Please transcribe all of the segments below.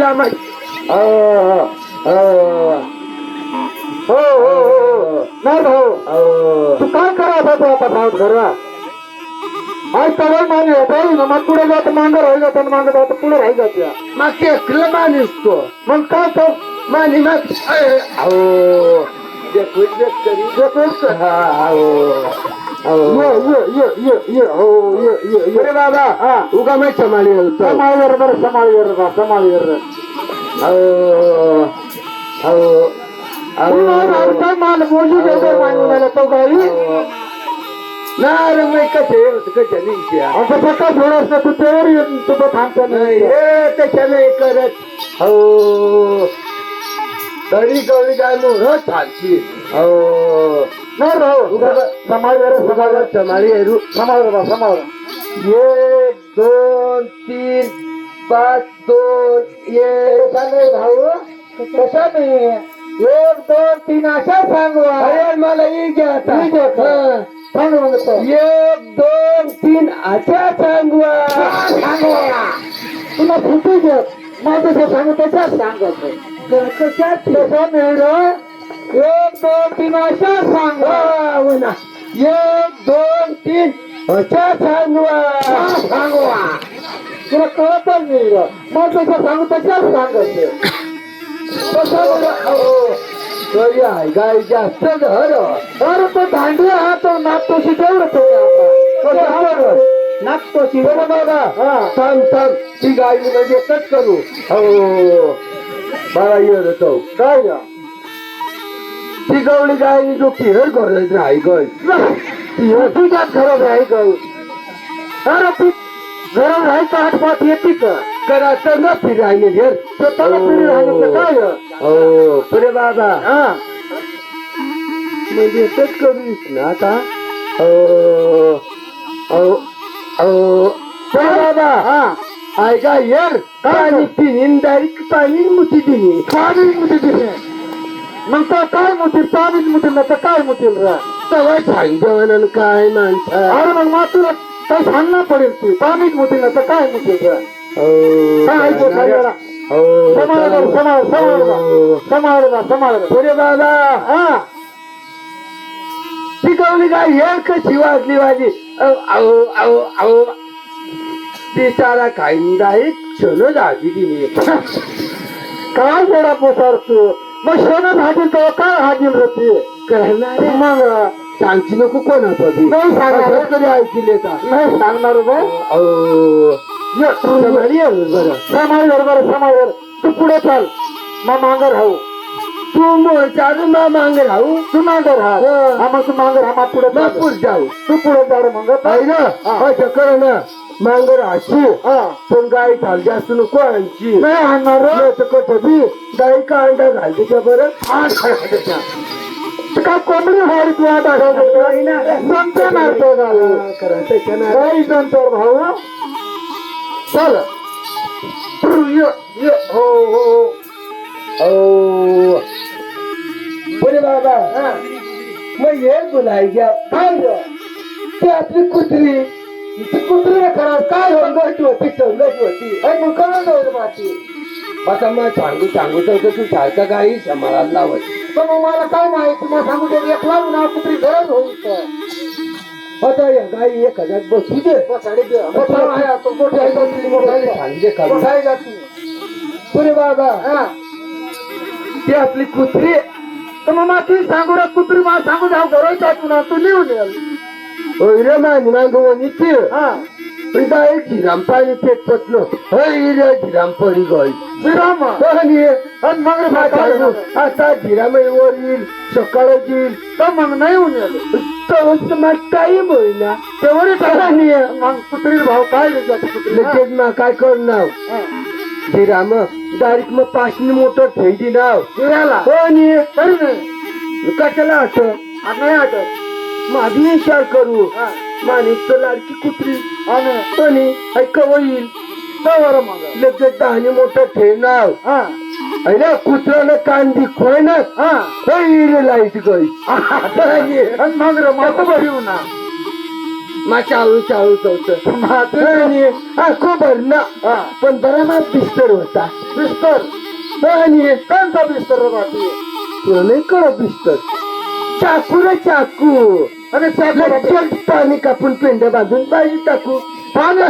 तिला माहीत हो हो हो हो. नाही भाऊ. हो तू काय करा तू आता भाऊ घरा आज सगळं मान्य होतं ना मग पुढे जात मांगर राही जात मांगर जात पुढे राही जात मग केकलं माणूस तो मग काय तो मानी मग अहो देखो देख तरी देखोस हा हो ये ये ये ये ये हो ये ये ये हा उगा मैं संभाळी होतो समाळ वर बरं समाळ वर अहो काय माल मोजी तो गाई नाही मी कसे कशा लिहित्या असं सकाळ थोडस तू तेवर येऊन तुझं थांबता नाही हे त्याच्या नाही करत हो तरी गवळी काय हो नाही राहू समाळ वर समाळ वर समाळी हेरू समाळ वर बा समाळ वर एक दोन तीन पाच दोन एक चालेल भाऊ कशा नाही एक दोन तीन अशा सांगू मला ये घ्या आहे? हं. सांग. एक दोन तीन अच्छा सांगवा तुला फुटू घे मग तसं सांगू तशाच सांगत कशा तसा मिळलं एक दोन तीन अशा सांग ना. एक दोन तीन अच्छा सांगवा. सांगवा. तुला कळतच नाही. मग तसं सांगू तशाच सांगत तरी आहे गाय जास्त धर अरे तो हा तो नागतोशी तेवढं तो आता. नागतोशी. बरं बाबा हा. थांब थांब. ती गाय म्हणजे एकच करू. हो मला येत तो. काय ग? ती गाय जो फिरत करत नाही गय तुझ्यात खरं ग अरे ती गरज आहे का? आठपात येते का? करायचं न फिरायला घेर. राहिलं तर काय? हो पुरे बाबा. हा. म्हणजे एकच करूच ना आता. पुरे बाबा. हा. ऐका येर. पाणी पिनीन डायरेक्ट पाणी मुठी दिनी पाणी मुठी दिले मग तर काय मुतील? पाणीच मुतील ना तर काय मुतील रा? तवा काय माणसा? अरे मग मग तुला काय सांगणं पडेल ती पाणीच मुतील ना तर काय मुतील रा? हो काय ऐकू हो समाळ समाळ हो. समाळ बा समाळ पुरे बाबा. हा. शिकवली का? हे कशी वाजली वाजली अहो अहो अहो कांदा एक क्षण जागी दिली. काय गोडा पोसार तू? मग शेणात हाजील तर काय हाजील रे ती? करणारे मग? सांगची नको कोणा पदी नाही सांगणार. कधी ऐकले का नाही सांगणार तू बरं समाळीवर बरं समाळीवर तू पुढे चाल. मग मांगर राहू तू मोचारू मा मांग राहू तू मांगर राहा मग तू मांगर हा पुढे. पुढ जाऊ तू पुढे जा रे मग पाहिलं हा. हा चक्कर ना मांग राहशी हा पण गाय चाल जास्त नको आणची नाही आणणार. कधी गाय का अंडा घालते का बरं. हा, काय कोंबडी हारी आता संत मारतो काही नंतर भाऊ चल. ये हो हो हो. बरे बाबा. मग हे बोलाय घ्या. काय ग? ती आपली कुत्री. ती कुत्री खरं काय हो? संगत होती संगत होती. अरे मग कळलं जाऊ बाकी आता मग सांगू सांगू तर तू सारखा काही सांभाळायला लावत. तर मग मला काय माहिती? मग सांगू दे एक लावून ना कुत्री गरज होईल तर. आता या गाई एक हजार बसू दे. बसाडी दे. बसा. आहे आता मोठी आहे का तुझी मोठी आहे का? सांगते का बसाय का तू बरे बाबा हा ती आपली कुत्री तर मग मला ती सांगू रे कुत्री मला सांगू द्या घरायचा तू ना तू लिहून ये होय रे मानी मागवणी ती हा पण काय झिराम पाणी पेट पटलं हय रे झिराम पडी गई श्रीराम आणि आणि मग रे आता काय झालं? आता झिराम वर येईल सकाळ येईल तर मग नाही होऊन येईल तर मग टाईम होईना तेवढी टाकायची मग कुत्री भाव काय देतात कुत्री हा? लगेच मग काय करणार हा. श्रीराम डायरेक्ट मग पाचनी मोटर ठेवली नाव फिरायला हो नी तरी नाही कशाला आठ आता नाही आठवत माझी विचार करू. माणूस तर लाडकी कुत्री. आणि आणि ऐक होईल तर मग. लगेच दहानी मोठं ठेवणार हा. कुत्र्यानं कान दिखवाय ना? होईल लाइट गई मग. बरी. ना. मा चाळू चाळू चौथ आणि आखो भरणं. पण बरा मा बिस्तर होता. बिस्तर. आणि कोणता बिस्तर रे बाकी तुला नाही कळत बिस्तर. चाकू रे चाकू. अरे रे. लगेच पाणी कापून पेंड्या बांधून पाहिजे टाकू. पाणी.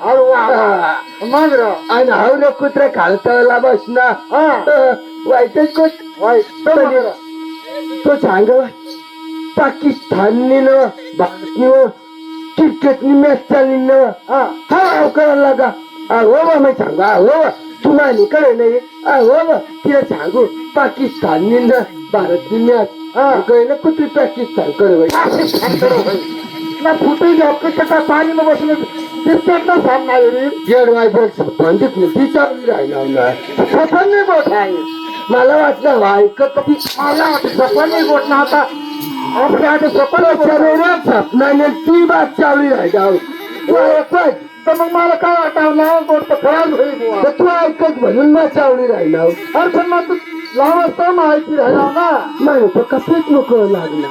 वा. मग आणि हाव कुत्रा खालताला बसना. हा. वाईटच कोट वाईट. तो सांग पाकिस्ताननी न भारतनी क्रिकेटनी मॅच चालली न हा हा करायला लागा. अहो बा मी सांगा अहो तुम्हाला कडे नाही. अहो तिला सांगू पाकिस्ताननी न भारतनी मॅच कळे ना कुठली पाकिस्तानकडे ना फुटे जाऊ का पाणी न बसले? बिस्तर ना सामना येईल जेड वायबर पंडित नाही राहिला बोट. आहे मला वाटलं ऐकत ती मला सफर नाही बोट ना आता. आपल्या आता सफर नाही बोट आहे. शरीरात सपनाने ती राहिला तर मग मला काय वाटावं? लावा बोट खराब होईल तू ऐकत म्हणून मा चावली राहिला अरे पण मग तू लावस तर माहिती राहिला ना नाही तर कपडेच नको लागला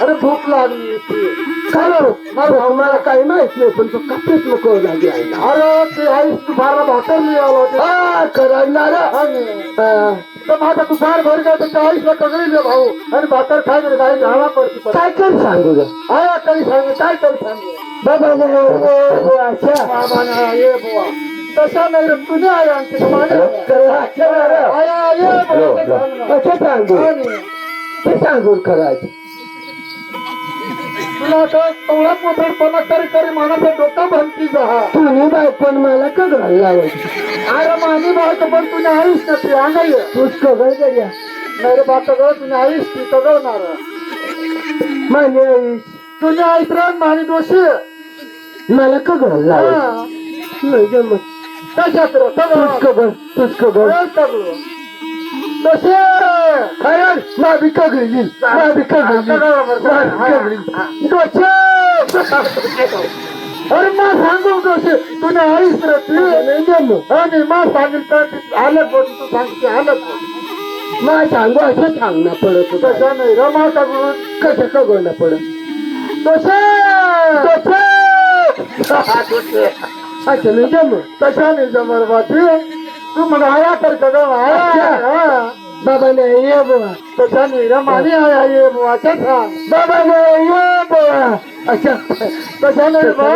अरे भूक लागली होती. काय बरं? मला मला काही माहीत नाही पण तो कपडेच नको लागला अरे ते आईस तू फारला भाकर नाही आला हा हा. तर माझा तू फार भर गया तर त्या आईसला कगडी दे भाऊ आणि भाकर खाय रे गाई घाला पडती. काय कर सांगू ग आया काही सांगे काय तरी सांगे बाबा अच्छा बाबा ना ये बुवा तसा नाही रे तुझे आहे आमचे मागे कर, अच्छा बरं. आया ये बुवा ते सांग ते सांगून करायचं तुला तर कवळा मोठडपणा करी करी मनाचं डोकं भरती जा तुम्ही बायकोन मला का घाल लावायची? अरे मानी बायको पण तुझ्या आईस ना ती अंगाई तूच कगळ करूया नाही रे बा सगळं तुझ्या आईस ती सगळणार मान्य आई तुझ्या आईस रे मानी दोषी मला का घाल लावायची? हा. नाही जमत. कशात रे तूच सगळं कगळ तूच कगळ सगळं दोषी कगळी कगळी येईल. माझी कगळी अरे मा सांगू दोषी. तुझ्या आईस रे ती नाही जमत आणि मा सांगितलं ती हालत बोट तू सांगते हालत बोट मा सांगू असं सांगणं पडत. तसा नाही. रमा सगळं कसं कगळणं पडत? दोषी. असं नाही जमत तशा नाही जमर बाती तू मग आया तर कदम आया. बाबा नाही ये बाबा तशा नाही रे मानी आया ये बुवाच्या सांग बाबा नाही ये बाबा अच्छा तशा नाही बा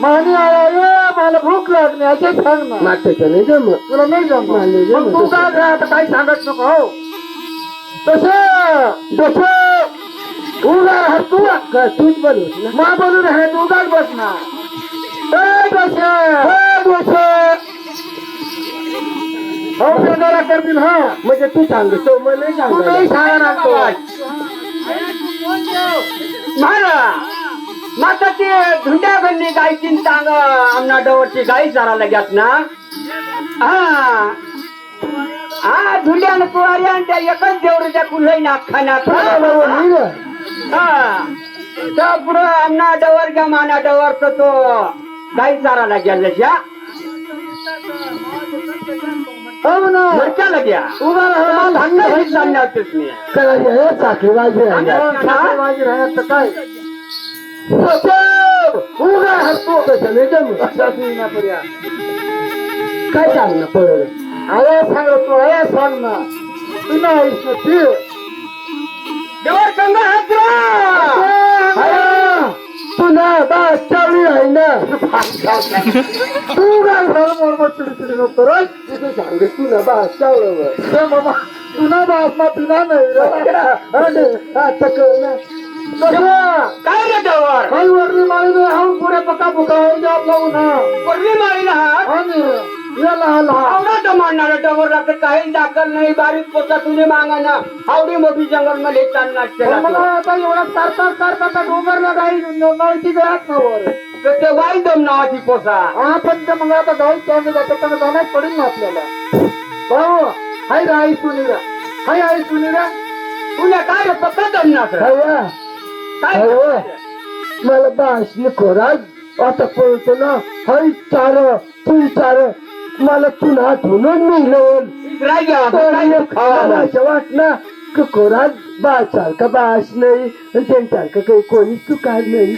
मानी आया ये मला भूक लागली असे सांग ना. माताच्या नाही जमत तुला नाही नाही मग तू. काय रे आता काही सांगत नको हो. तसं तसं उगा राहा तू तूच ना? मा बोलू रे तू उगाच बस ना करतील हा म्हणजे तू सांगतो मला सांगतो नाही सांगतो सांगणार महाराज माता ते धुंड्या बनली गायची चांग आमना डवरची गाई चारायला घ्यात ना हा हा धुंड्यान कुवारी आणि त्या एकच देवरीच्या कुल्हई ना खाण्यात हा पुढं आमना डवर घ्या माना डवर तो गाई चारायला घ्या हो ना मरक्याला घ्या उभा राहा. नाही वाजवी माझी राहत तर काय? उगा हसतो नाही जमत अशाच नाही ना काय पडलं आया सांग तू आया सांग ना. ती. देवर संघ हात बस चावली आहे ना. तू काय झालं मोर चिडचिडी नको रे? तू सांग तू ना बस चावलं ते बाबा तू ना बास ना पिना नाही रे. आता कळ ना कसं? काय रे डवर काही वरली माळी हाऊन पुढे पका पुका जाब लावू ना वरली मारीला हात आणि याला आला आवडा तो मारणारा डवर लागत काही दाखल नाही. बारीक पोचा तुझे मागा ना. आवडी मोठी जंगलमध्ये चालणार मला आता एवढा डोंगरला गळ्यात वर ते वाई दम नावाची पोसा. हा पण ते मग आता गाई तोंड जातं तर जाण्यात पडेल ना आपल्याला. भाऊ हाय रे आई सुनीरा हाय आई सुनीरा तुला काय रे पक्का दम ना सर हवा काय मला बास निकोराज आता पळतो ना. हरी चार तू चार. मला पुन्हा मिळलं. एक खावा असं वाटलं की कोराज बासारखा बास नाही आणि त्यांच्यासारखं काही कोणीच चुकार नाही.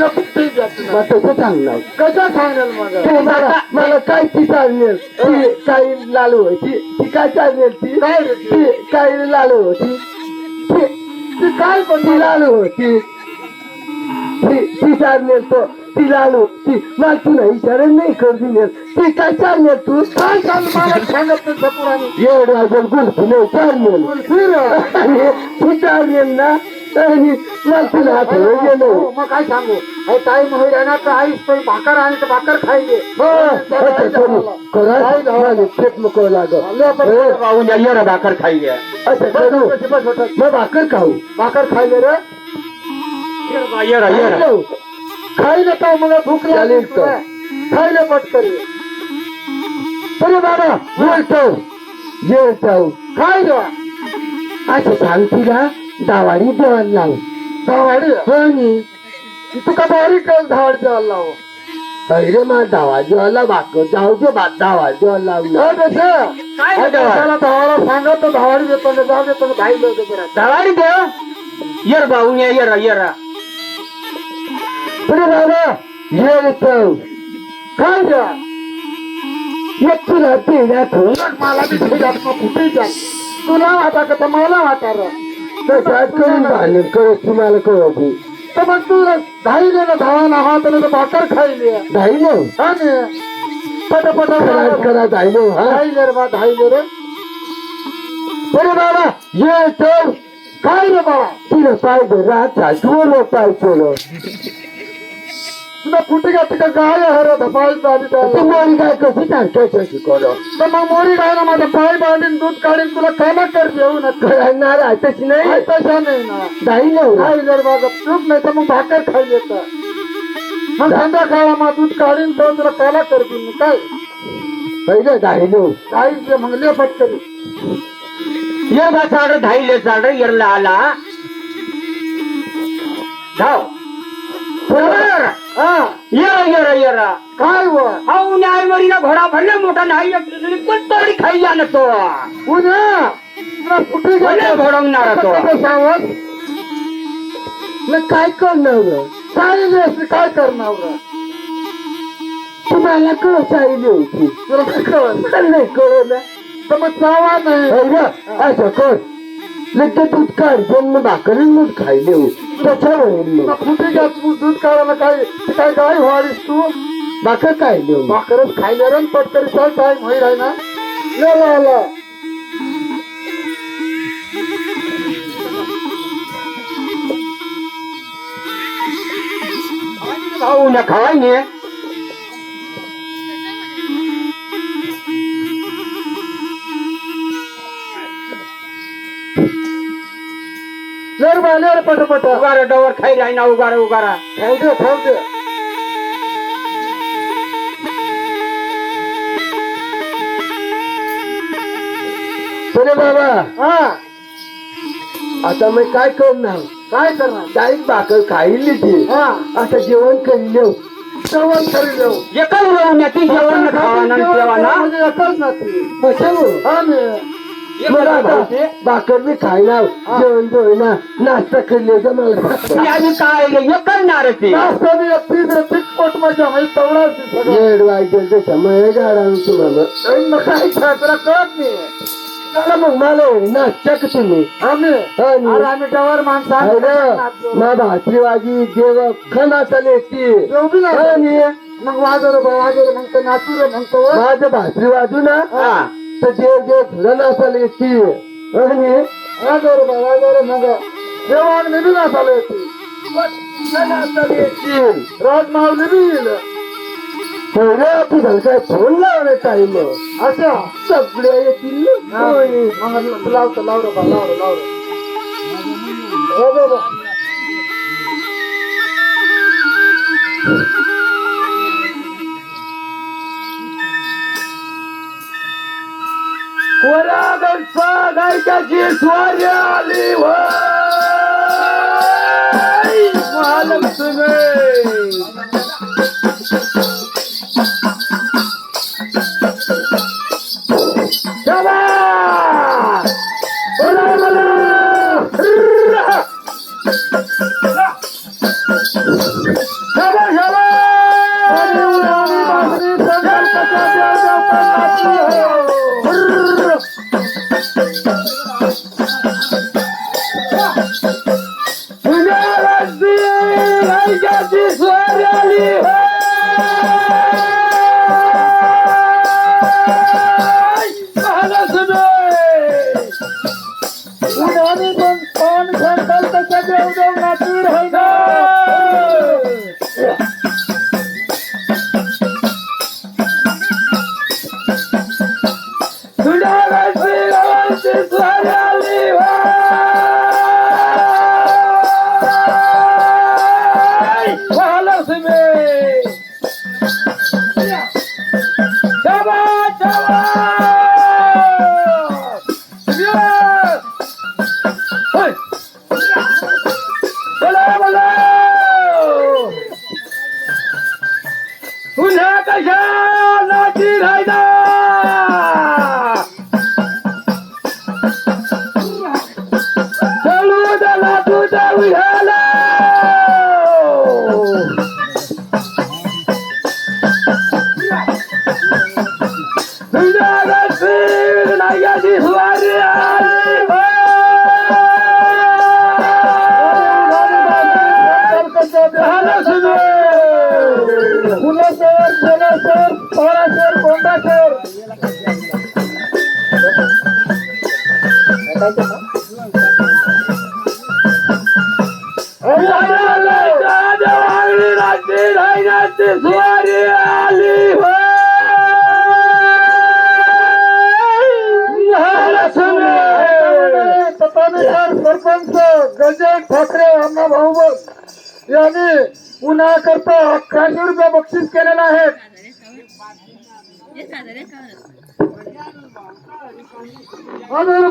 तसं सांगणार. कसं मला मला काय ती चालणार ती काही लालू होती. ती काय चालणार ती? ती? काही लालू होती? ती काय पण ती लालू होती? ती ती चालणार तो. ती लालू ती मला तुला इशारा नाही कर दिणार ती काय चालणार तू काय सांग मला सांगत नाही सपुराने एवढा जर गुलफी नाही आणि ती चालणार ना आणि मला तुला आठवण गेलं हो, मग काय सांगू अहो ताई मोहरी ना तर आईस पण भाकर आणि तर भाकर भाकर खाई असं करू मग भाकर खाऊ भाकर खायले रे येरा खाऊ. खायले का मग भूक लागली. खायले पटकरी तरी बाबा बोलतो. जेवतो खाय रे? असं सांग तिला दावाडी जेवण लाव. धावाडी हो नी. तुका भारी कळ धावाड द्यायला लाव? अरे मा दावा जेवायला भाकर जाऊ दे बा दावा जेवण लावलं? त्याला धावाला सांगा तर धावाडी देतो ना जाऊ देतो ना भाई लोक बरं दवाडी देव? येर बा उन्या येरा येरा. मला कुठे जा तुला वाटा का तर मला वाटा रे तशात करून करत तुम्हाला कळत तर मग तू धाईले ना धावाला हा तर भाकर खायली. धाईलो हा ने. पटापट करा हा. धाईले रे बा धाईले रे. तरी बाबा जेवतो काय रे बाबा? तिला पाहिजे रात सासूवर पाहिजे तुला कुठे का तिकडे गाय आहे रे धपाई बांधी त्याला. तुम्हाला काय कशी टाकायचं शिकवलं. तर मग मोरी गाय ना माझा पाय बांधीन दूध काढीन तुला कामा कर देऊ ना. करणार आताच नाही. तशा नाही ना. धाईलो खायले रे बाबा चूक नाही तर मग भाकर खायले तर मग संध्याकाळा मग दूध काढीन तर तुला काला कर देईन काय? पहिलं धाईलो काही मग ले पटकरी ये बा चाड धाईले चाड येरला आला. धाव येरा येरा येरा. काय व? हा उन्या आईवरीला घोडा भरला मोठा नाही पण तरी खाई ना तो उद्या तुला कुठे भले गेला घोडवणारा तो. सावध मग काय करणार काय करणार? तुम्हाला कळ चालली होती. तुला तर नाही कळलं. तर मग चावा नाही असं कर लगेच दूध काढ पण भाकरी दूध खायले हो. त्याच्यावर तुला कुठे घ्या तू? दूध काढायला काय काय गाय व्हाडीस तू? भाकर खायले हो. भाकरच खायला रे पटकरी चाल टाइम होईल आहे ना? ले ले ले हा उन्या खावाय पटापट. उगारा डवर खाई राही ना उगारा उगारा. खाऊ दे खाऊ दे. बाबा हा. आता मी काय करणार? काय करणार? डाळीत भाकर खायली ती हा. आता जेवण करील हो. जेवण करी देऊ एकच जेवण खावा ना तेव्हा ना म्हणजे एकच ना ती कशावर हा ने. आता भाकर मी खायला जेवण जेवण नाश्ता करले तर मला. आम्ही काय ते. नाश्ता बी तेवढा गाडा तुम्हाला? काय तुला कळत नाही. चला मग मला नाश्ता का तुम्ही आम्ही? नी. अरे आम्ही डवर माणसं आम्ही अरे मा भाकरी वाजी देव खना चाले ती बी. मग वाजर वाजर म्हणतो नाचू म्हणतो. माझं भाकरी वाजू ना. हा देव देव तुला नाचाले ती आणि वाजर बा वाजर मग बी नाचायला येते नाचाले ती राजमावली बी येईल पहिल्या तुझं काय फोन लावले टाइम अच्छा सगळे येतील ना. हा. होय. मग लावतो लावतो बा लावतो लावतो हो बाबा कोरागडचा गायकाची स्वारी आली होय महालक्ष्मी पुन्हा स्वारी आली सरपंच गजय ठाकरे अण्णा भाऊ यांनी उन्हाकरता अकराशे रुपये बक्षीस केलेलं आहे अजून